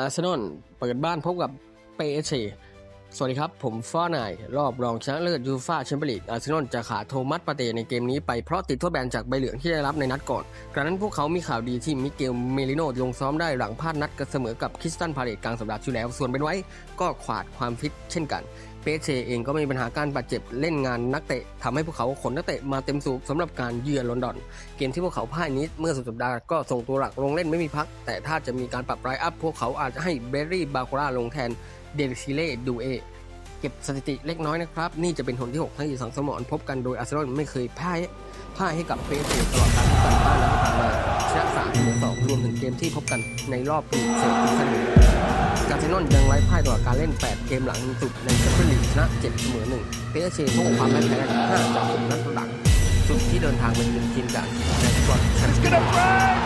อาร์เซนอลเปิดบ้านพบกับเปเชสวัสดีครับ ผมฟ้านาย รอบรองชนะเลิศยูฟ่าแชมเปี้ยนลีกอาร์เซนอลจะขาดโทมัสปาเตในเกมนี้ไปเพราะติดโทษแบนจากใบเหลืองที่ได้รับในนัดก่อน กระนั้นพวกเขามีข่าวดีที่มิเกลเมลิโนลงซ้อมได้หลังพลาดนัดกันเสมอกับคริสตันพาเลตกลางสัปดาห์ที่แล้ว ส่วนเป็นไว้ก็ขวาดความฟิตเช่นกันเปเชเองก็มีปัญหาการบาดเจ็บเล่นงานนักเตะทำให้พวกเขาขนนักเตะมาเต็มสูบสำหรับการเยือนลอนดอน เกมที่พวกเขาพ่ายนี้เมื่อสุดสัปดาห์ก็ส่งตัวหลักลงเล่นไม่มีพัก แต่ถ้าจะมีการปรับไลน์อัพพวกเขาอาจจะให้เบรรี่บาโคราลงแทนเดลซิเล่ดูเอเก็บสถิติเล็กน้อยนะครับ นี่จะเป็นหนที่ 6ทั้งที่สังสมรพบกันโดยอาร์เซนอลไม่เคยพ่ายพ่ายให้กับเฟสตลอดการพบกันบ้านและที่ผ่านมาชนะ3เสมอ2รวมถึงเกมที่พบกันในรอบปีเซนซันอาร์เซน อลยังไร้พ่ายตลอการเล่น 8 เกมหลังสุดในแชมเปี้ยนลีกชนะ7เสมอ1เปเชพบกับความแพ้แพ้5จาก6นัดหลัง สุดที่เดินทางไป็นหนึ่งทีมจากในฟุตบอลแชมเปี้ยนลีก